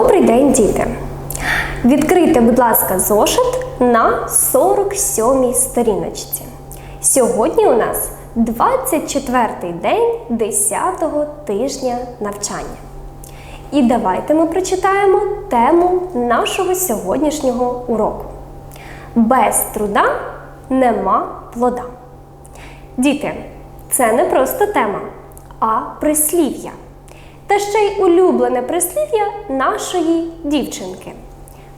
Добрий день, діти! Відкрийте, будь ласка, зошит на 47-й сторіночці. Сьогодні у нас 24-й день 10-го тижня навчання. І давайте ми прочитаємо тему нашого сьогоднішнього уроку. Без труда нема плода. Діти, це не просто тема, а прислів'я. Та ще й улюблене прислів'я нашої дівчинки.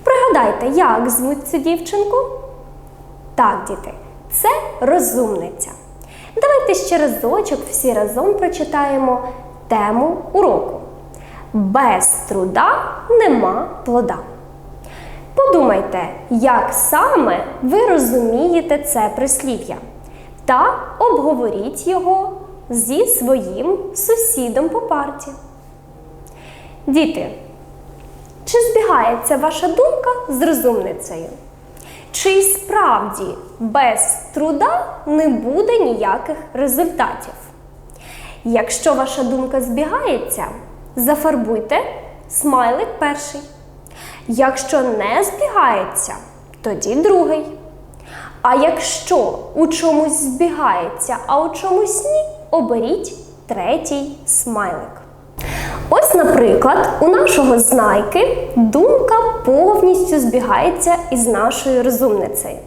Пригадайте, як звуть цю дівчинку? Так, діти, це розумниця. Давайте ще разочок всі разом прочитаємо тему уроку. Без труда нема плода. Подумайте, як саме ви розумієте це прислів'я, та обговоріть його зі своїм сусідом по парті. Діти, чи збігається ваша думка з розумницею? Чи й справді без труда не буде ніяких результатів? Якщо ваша думка збігається, зафарбуйте смайлик перший. Якщо не збігається, тоді другий. А якщо у чомусь збігається, а у чомусь ні, оберіть третій смайлик. Ось, наприклад, у нашого знайки думка повністю збігається із нашою розумницею.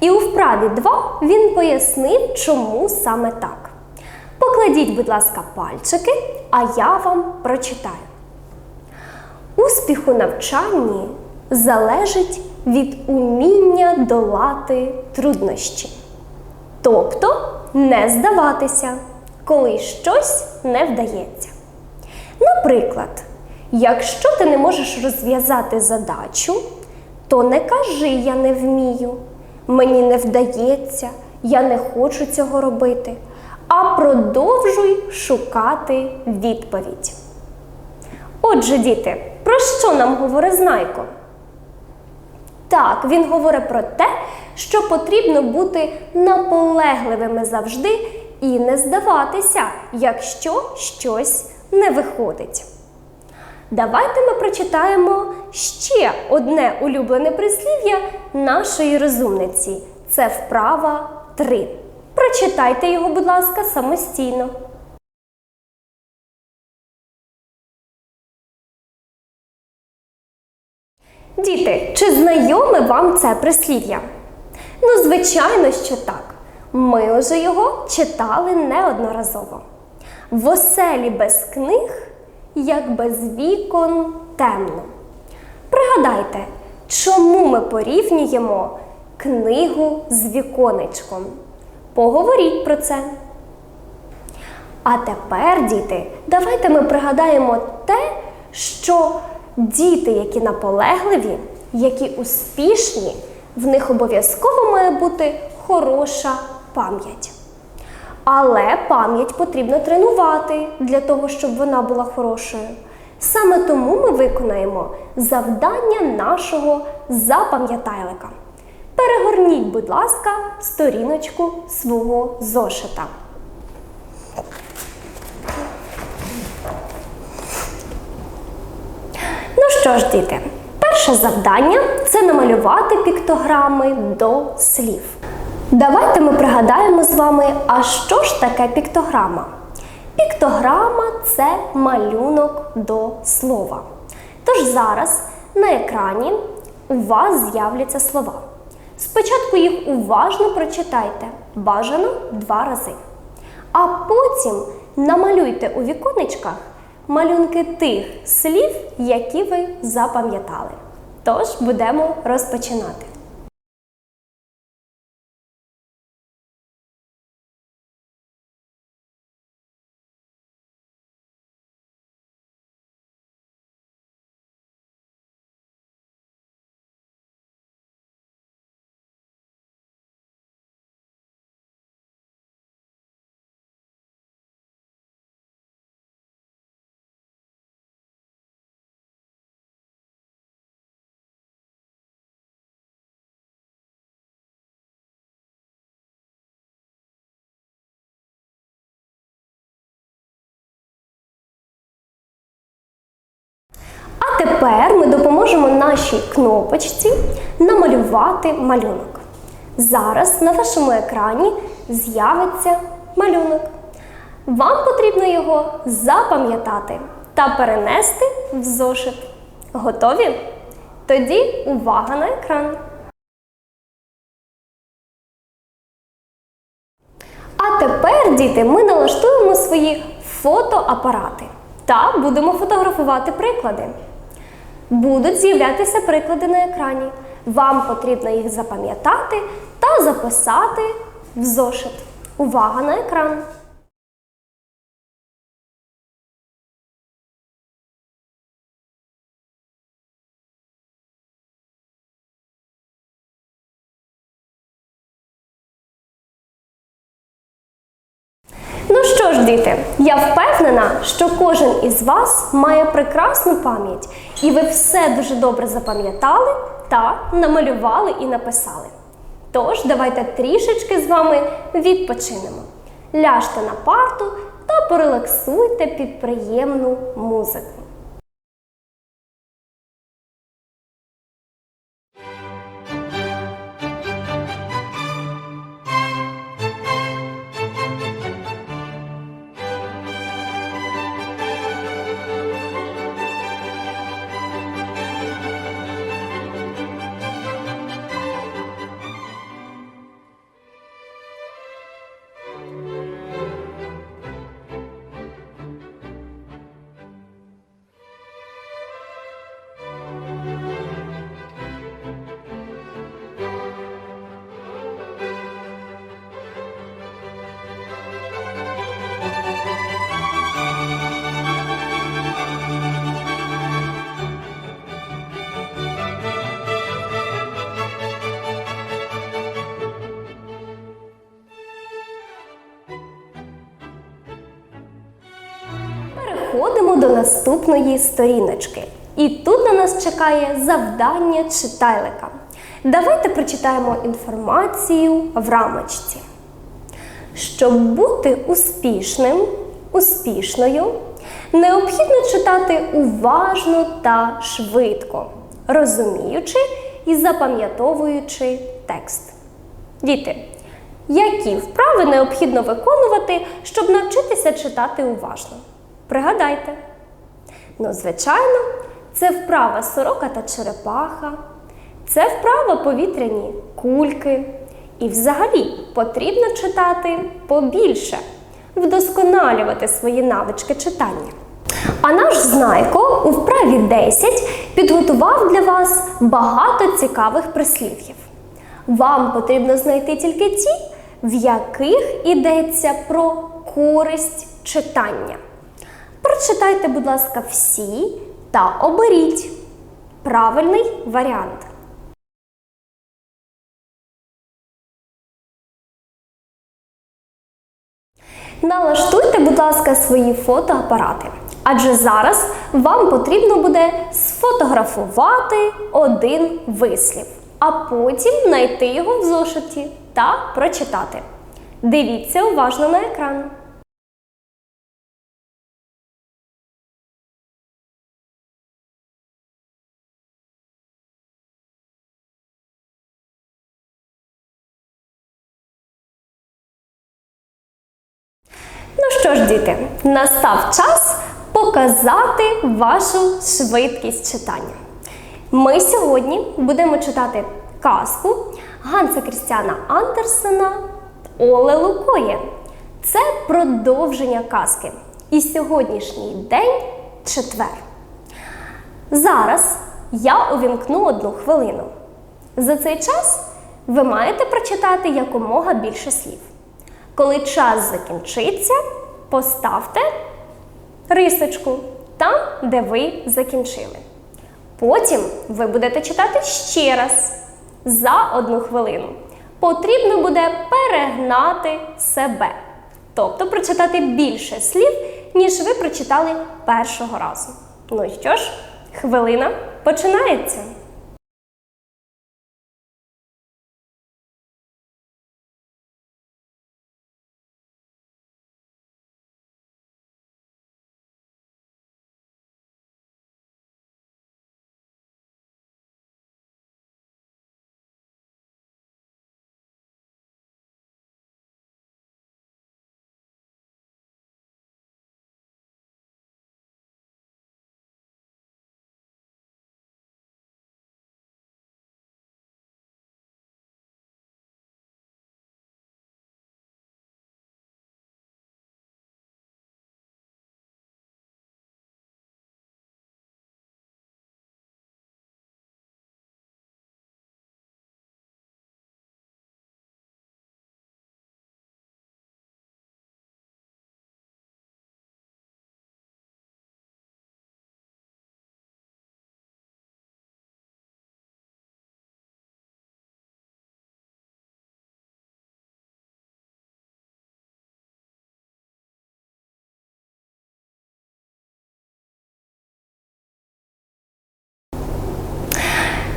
І у вправі 2 він пояснив, чому саме так. Покладіть, будь ласка, пальчики, а я вам прочитаю. Успіх у навчанні залежить від уміння долати труднощі. Тобто не здаватися, коли щось не вдається. Наприклад, якщо ти не можеш розв'язати задачу, то не кажи я не вмію, мені не вдається, я не хочу цього робити, а продовжуй шукати відповідь. Отже, діти, про що нам говорить Знайко? Так, він говорить про те, що потрібно бути наполегливими завжди і не здаватися, якщо щось не виходить. Давайте ми прочитаємо ще одне улюблене прислів'я нашої розумниці. Це вправа 3. Прочитайте його, будь ласка, самостійно. Діти, чи знайоме вам це прислів'я? Ну, звичайно, що так. Ми вже його читали неодноразово. В оселі без книг, як без вікон темно. Пригадайте, чому ми порівнюємо книгу з віконечком? Поговоріть про це. А тепер, діти, давайте ми пригадаємо те, що діти, які наполегливі, які успішні, в них обов'язково має бути хороша пам'ять. Але пам'ять потрібно тренувати для того, щоб вона була хорошою. Саме тому ми виконаємо завдання нашого запам'ятайлика. Перегорніть, будь ласка, сторіночку свого зошита. Ну що ж, діти, перше завдання це намалювати піктограми до слів. Давайте ми пригадаємо з вами, а що ж таке піктограма? Піктограма це малюнок до слова. Тож зараз на екрані у вас з'являться слова. Спочатку їх уважно прочитайте, бажано два рази. А потім намалюйте у віконечках малюнки тих слів, які ви запам'ятали. Тож будемо розпочинати. Тепер ми допоможемо нашій кнопочці намалювати малюнок. Зараз на вашому екрані з'явиться малюнок. Вам потрібно його запам'ятати та перенести в зошит. Готові? Тоді увага на екран. А тепер, діти, ми налаштуємо свої фотоапарати та будемо фотографувати приклади. Будуть з'являтися приклади на екрані. Вам потрібно їх запам'ятати та записати в зошит. Увага на екран! Що кожен із вас має прекрасну пам'ять, і ви все дуже добре запам'ятали та намалювали і написали. Тож, давайте трішечки з вами відпочинемо. Ляжте на парту та порелаксуйте під приємну музику. Наступної сторіночки. І тут на нас чекає завдання читайлика. Давайте прочитаємо інформацію в рамочці. Щоб бути успішним, успішною, необхідно читати уважно та швидко, розуміючи і запам'ятовуючи текст. Діти, які вправи необхідно виконувати, щоб навчитися читати уважно? Пригадайте. Ну, звичайно, це вправа сорока та черепаха, це вправа повітряні кульки. І взагалі потрібно читати побільше, вдосконалювати свої навички читання. А наш знайко у вправі 10 підготував для вас багато цікавих прислів'їв. Вам потрібно знайти тільки ті, в яких йдеться про користь читання. Прочитайте, будь ласка, всі та оберіть правильний варіант. Налаштуйте, будь ласка, свої фотоапарати. Адже зараз вам потрібно буде сфотографувати один вислів, а потім знайти його в зошиті та прочитати. Дивіться уважно на екран. Що ж, діти, настав час показати вашу швидкість читання. Ми сьогодні будемо читати казку Ганса Крістіана Андерсена Оле Лукоє. Це продовження казки. І сьогоднішній день четвер. Зараз я увімкну одну хвилину. За цей час ви маєте прочитати якомога більше слів. Коли час закінчиться, поставте рисочку там, де ви закінчили. Потім ви будете читати ще раз за одну хвилину. Потрібно буде перегнати себе. Тобто прочитати більше слів, ніж ви прочитали першого разу. Ну що ж, хвилина починається.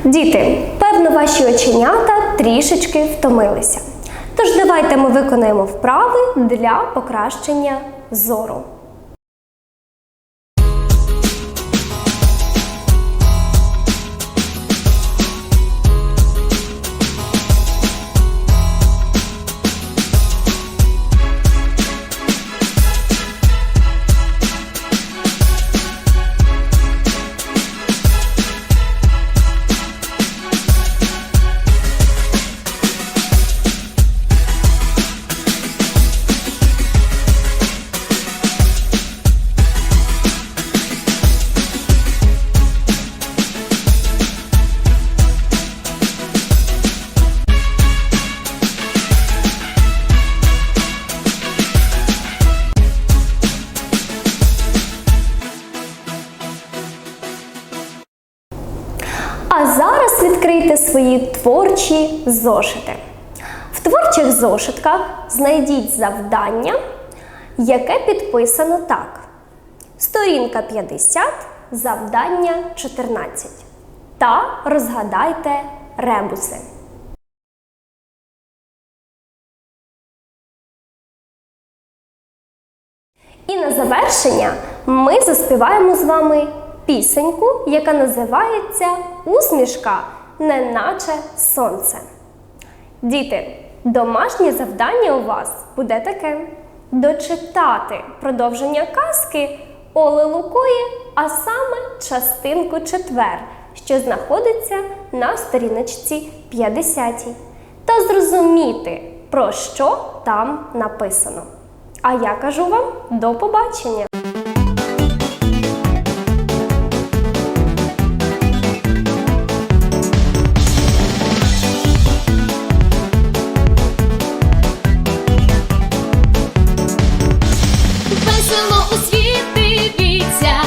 Діти, певно, ваші оченята трішечки втомилися. Тож давайте ми виконаємо вправи для покращення зору. Зошити. В творчих зошитках знайдіть завдання, яке підписано так: сторінка 50, завдання 14. Та розгадайте ребуси. І на завершення ми заспіваємо з вами пісеньку, яка називається Усмішка, неначе сонце. Діти, домашнє завдання у вас буде таке: дочитати продовження казки Оли Лукої, а саме частинку четвер, що знаходиться на сторіночці 50, та зрозуміти, про що там написано. А я кажу вам до побачення! жило у світ дивіться